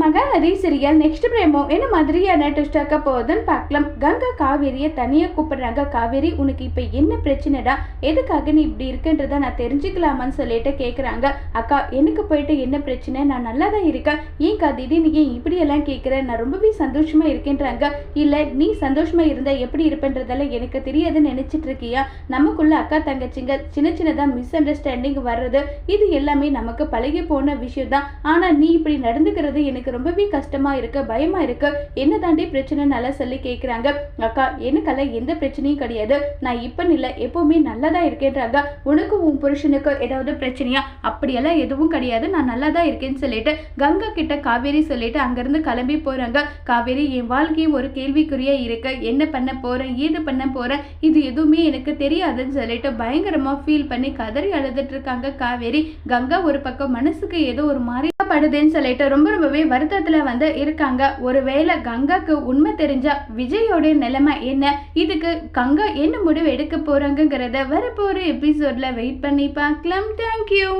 Mahanadi serial next பிரேமோ என்ன மாதிரியான twist ஆக்க போகுதுன்னு பார்க்கலாம். கங்கா காவேரியை தனியாக கூப்பிடுறாங்க. காவேரி உனக்கு இப்போ என்ன பிரச்சனைடா? எதுக்காக நீ இப்படி இருக்குன்றத நான் தெரிஞ்சுக்கலாமான்னு சொல்லிட்டு கேட்குறாங்க அக்கா எனக்கு போயிட்டு என்ன பிரச்சனை? நான் நல்லா தான் இருக்கேன் ஏன்க்கா திடீர்னு ஏன் இப்படியெல்லாம் கேட்குறேன் நான் ரொம்பவே சந்தோஷமா இருக்கேன்றாங்க. இல்லை நீ சந்தோஷமா இருந்தா எப்படி இருப்பேன்றதெல்லாம் எனக்கு தெரியாதுன்னு நினைச்சிட்டு இருக்கியா? நமக்குள்ள அக்கா தங்கச்சிங்க சின்ன சின்னதாக மிஸ் அண்டர்ஸ்டாண்டிங் வர்றது இது எல்லாமே நமக்கு பழகி போன விஷயம் தான் ஆனால் நீ இப்படி நடந்துக்கிறது எனக்கு ரொம்பவே கஷ்டமா இருக்கு பயமா இருக்கு. என்ன தாண்டி பிரச்சனை நல்லா சொல்லி கேட்குறாங்க அக்கா எனக்கெல்லாம் எந்த பிரச்சனையும் கிடையாது. நான் இப்போ இல்லை எப்பவுமே நல்லா தான் இருக்கேன்றாங்க. உனக்கும் உன் புருஷனுக்கு ஏதாவது பிரச்சனையா? அப்படியெல்லாம் எதுவும் கிடையாது. நான் நல்லா தான் இருக்கேன்னு சொல்லிட்டு கங்கா கிட்ட காவேரி சொல்லிட்டு அங்கேருந்து கிளம்பி போறாங்க. காவேரி என் வாழ்க்கை ஒரு கேள்விக்குறியா இருக்கு. என்ன பண்ண போறேன் ஏது பண்ண போறேன் இது எதுவுமே எனக்கு தெரியாதுன்னு சொல்லிட்டு பயங்கரமா ஃபீல் பண்ணி கதறி அழுதுட்டு இருக்காங்க காவேரி. கங்கா ஒரு பக்கம் மனசுக்கு ஏதோ ஒரு மாதிரி படுதுன்னு சொல்லிட்டு ரொம்ப ரொம்பவே வருத்தத்துல வந்து இருக்காங்க. ஒருவேளை கங்காக்கு உண்மை தெரிஞ்சா விஜயோட நிலைமை என்ன? இதுக்கு கங்கா என்ன முடிவு எடுக்க போறாங்கங்கிறத வரப்போற எபிசோட்ல வெயிட் பண்ணி பார்க்கலாம். தேங்க்யூ